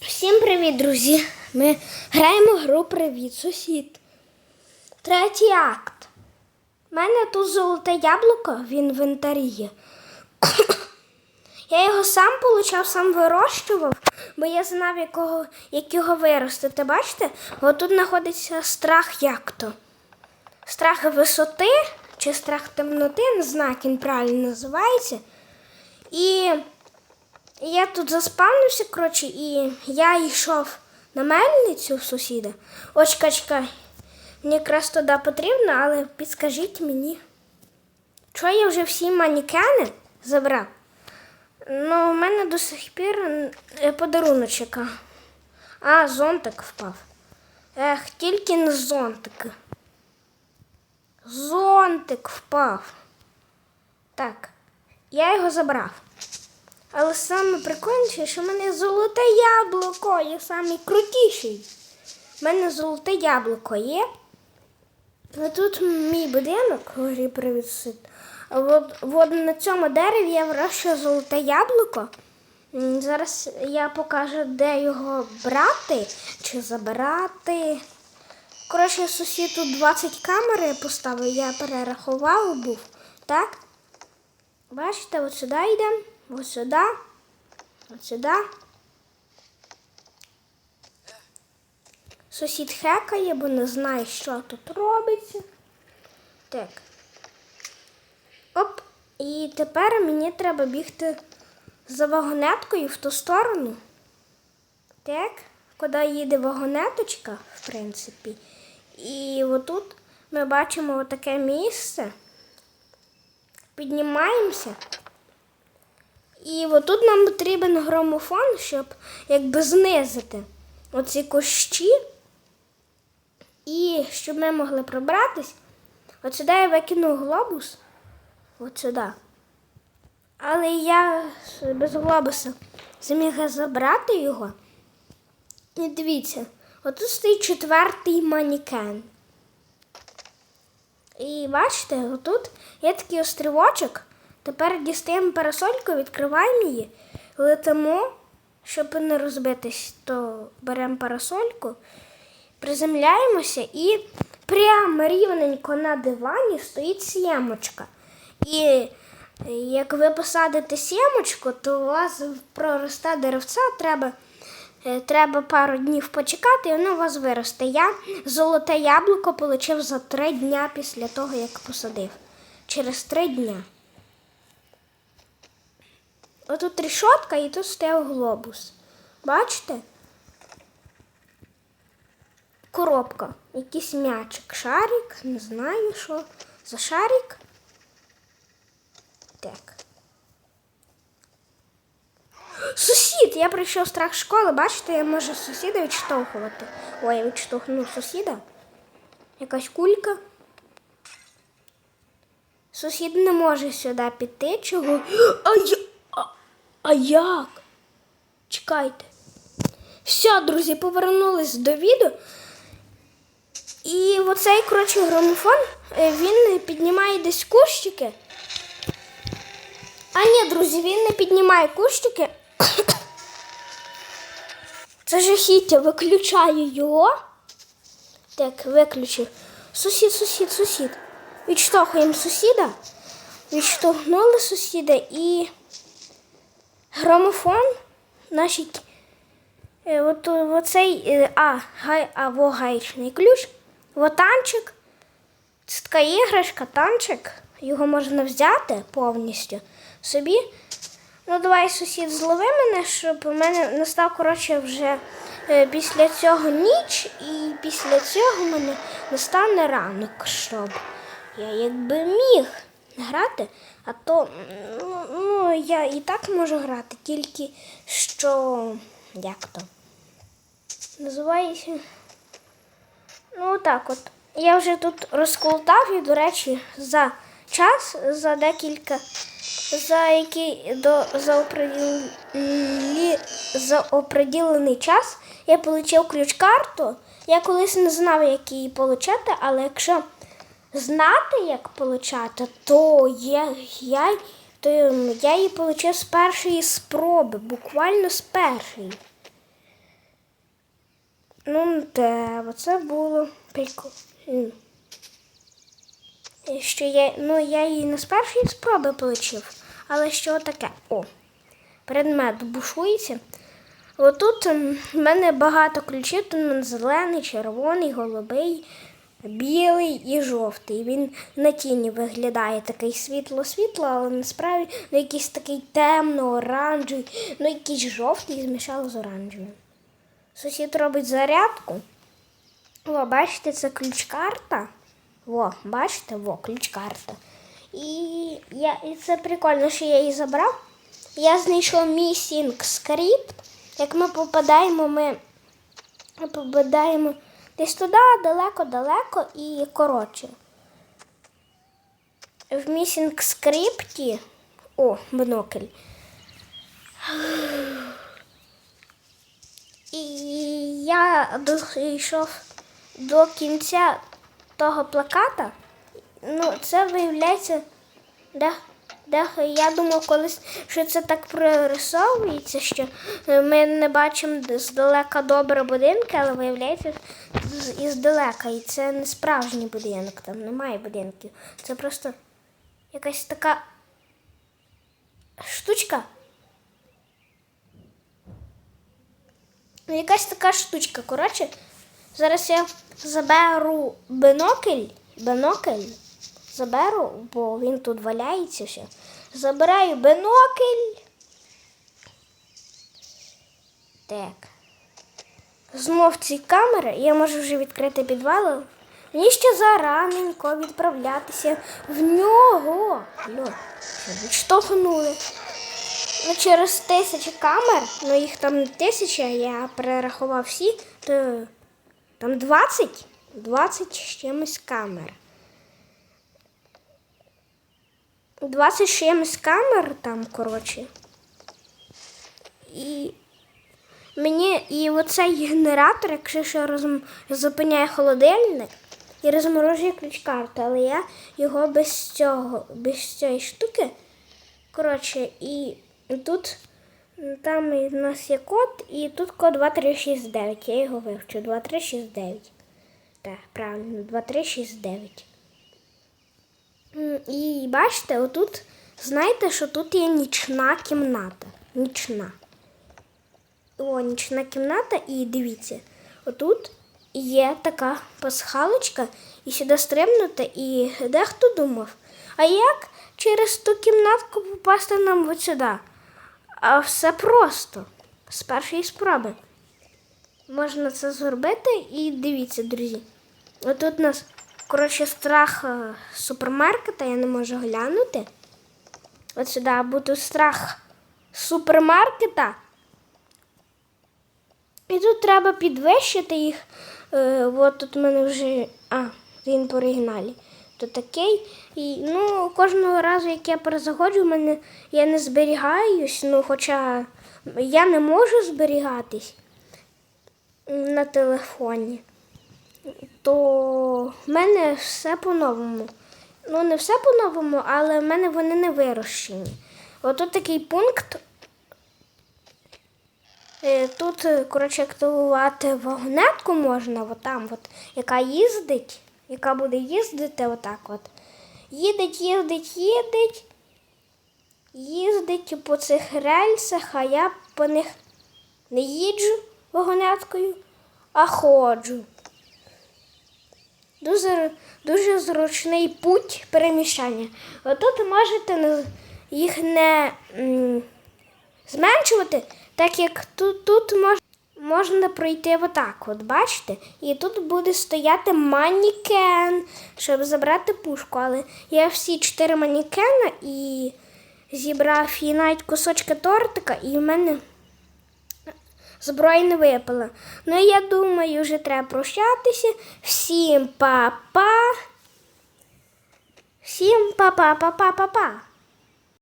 Всім привіт, друзі! Ми граємо гру Привіт, сусід. Третій акт. У мене тут золоте яблуко в інвентарі. є. Я його сам получав, сам вирощував, бо я знав, якого, як його виростити. Бачите? От тут знаходиться страх як то. Страх висоти чи страх темноти, не знаю, як він правильно називається. І я тут заспавнився, коротше, і я йшов на мельницю в сусіда. Ось чекай. Мені якраз туди потрібно, але підскажіть мені. Що я вже всі манікени забрав? Ну, у мене до сих пір е, подаруночка. А, зонтик впав. Ех, тільки не зонтик. Зонтик впав. Так, я його забрав. Але саме прикольніше, що в мене золоте яблуко, я самий крутіший. У мене золоте яблуко є. А тут мій будинок, сит. А от, от на цьому дереві я вирощую золоте яблуко. Зараз я покажу, де його брати чи забирати. Коротше, сусід тут 20 камер поставив, я перерахував був. Так? Бачите, от сюди йдемо, от сюди, от сюди. Сусід хекає, бо не знає, що тут робиться. Так. Оп. І тепер мені треба бігти за вагонеткою в ту сторону. Так, куди їде вагонеточка, в принципі. І отут ми бачимо таке місце. Піднімаємося. І отут нам потрібен грамофон, щоб якби знизити оці кущі. І щоб ми могли пробратись, от сюди я викину глобус. От сюди. Але я без глобуса зміг забрати його. І дивіться, отут стоїть четвертий манікен. І бачите, отут є такий острівочок. Тепер дістаємо парасольку, відкриваємо її, летимо, щоб не розбитись, то беремо парасольку, приземляємося і прямо рівненько на дивані стоїть сімочка. І як ви посадите сімочку, то у вас проросте деревця, треба, е, треба пару днів почекати, і воно у вас виросте. Я золоте яблуко отримав за три дня після того, як посадив. Через три дня. Отут рішотка і тут стояв глобус. Бачите? Коробка. Якийсь м'ячик. Шарик, не знаю що. За шарик. Так. Сусід! Я прийшов страх школи, бачите, я можу сусіда відштовхувати. Ой, я відштовхнув сусіда. Якась кулька. Сусід не може сюди піти. Чого? А, я... а, як? Чекайте. Все, друзі, повернулись до відео. І оцей, коротше, грамофон, е, він піднімає десь кущики. А ні, друзі, він не піднімає кущики. Це жахіття, виключаю його. Так, виключив. Сусід, сусід, сусід. Відштовхуємо сусіда. Відштовхнули сусіда і грамофон наші. Е, От, оцей, е, а, гай, а, во, ключ, танчик. Це така іграшка, танчик. Його можна взяти повністю собі. Ну, давай, сусід, злови мене, щоб у мене настав, коротше, вже е, після цього ніч, і після цього мене настане ранок, щоб я якби міг грати, а то ну, ну, я і так можу грати, тільки що як то називається. Ну так от. Я вже тут розколотав і, до речі, за час, за декілька, за який до за, оприділі, за оприділений час я отримав ключ-карту. Я колись не знав, як її отримати, але якщо знати, як отримати, то я, я то я її отримав з першої спроби, буквально з першої. Ну, де, оце було прикольно. Що я, ну, я її не з першої спроби отримав, але що таке? О, предмет бушується. Отут в мене багато ключів, мене зелений, червоний, голубий, білий і жовтий. Він на тіні виглядає такий світло-світло, але насправді ну, якийсь такий темно-оранжевий, ну якийсь жовтий змішали з оранжевим. Сусід робить зарядку. О, бачите, це ключ-карта. Во, бачите, во, ключ-карта. І, я, і це прикольно, що я її забрав. Я знайшов місінг скрипт. Як ми попадаємо, ми попадаємо десь туди, далеко-далеко і коротше. В місінг скрипті. О, бинокль. І я дійшов до кінця того плаката. Ну, це виявляється, де, де я думав колись, що це так прорисовується, що ми не бачимо здалека добре будинки, але виявляється з- іздалека. І це не справжній будинок, там немає будинків. Це просто якась така штучка. Ну, якась така штучка. Коротше, зараз я заберу бинокль, бинокль заберу, бо він тут валяється ще. Забираю бинокль. Так. Знов ці камери, я можу вже відкрити підвал. Мені ще зараненько відправлятися в нього. Що відштовхнули. Ну, через тисячі камер, ну їх там не тисяча, я перерахував всі, то там 20, 20 з чимось камер. 20 з чимось камер там, коротше. І мені і оцей генератор, якщо що розм... зупиняє холодильник і розморожує ключ-карту, але я його без цього, без цієї штуки. Коротше, і тут там у нас є код, і тут код 2369. Я його вивчу. 2369. Так, правильно, 2369. І бачите, отут, знаєте, що тут є нічна кімната. Нічна. О, нічна кімната, і дивіться, отут є така пасхалочка, і сюди стрибнути, і дехто думав, а як через ту кімнатку попасти нам от сюди? А все просто, з першої спроби. Можна це зробити і дивіться, друзі. Отут у нас, коротше, страх е, супермаркета, я не можу глянути. От сюди, тут страх супермаркета. І тут треба підвищити їх. Е, от тут в мене вже. А, він по оригіналі. То такий. І ну, кожного разу, як я перезаходжу, в мене я не зберігаюсь, ну, хоча я не можу зберігатись на телефоні, то в мене все по-новому. Ну, не все по-новому, але в мене вони не вирощені. Отут такий пункт Е, Тут, е, коротше, активувати вагонетку можна, от от, яка їздить, яка буде їздити отак от. Їдеть, їздить, їдеть, їздить по цих рельсах, а я по них не їджу вагонеткою, а ходжу. Дуже, дуже зручний путь переміщання. Отут можете їх не зменшувати, так як тут, тут мож, можна пройти отак, от бачите? І тут буде стояти манікен, щоб забрати пушку. Але я всі чотири манікена і зібрав і навіть кусочки тортика, і в мене зброї не випала. Ну я думаю, вже треба прощатися. Всім па-па. Всім па-па-па-па-па-па.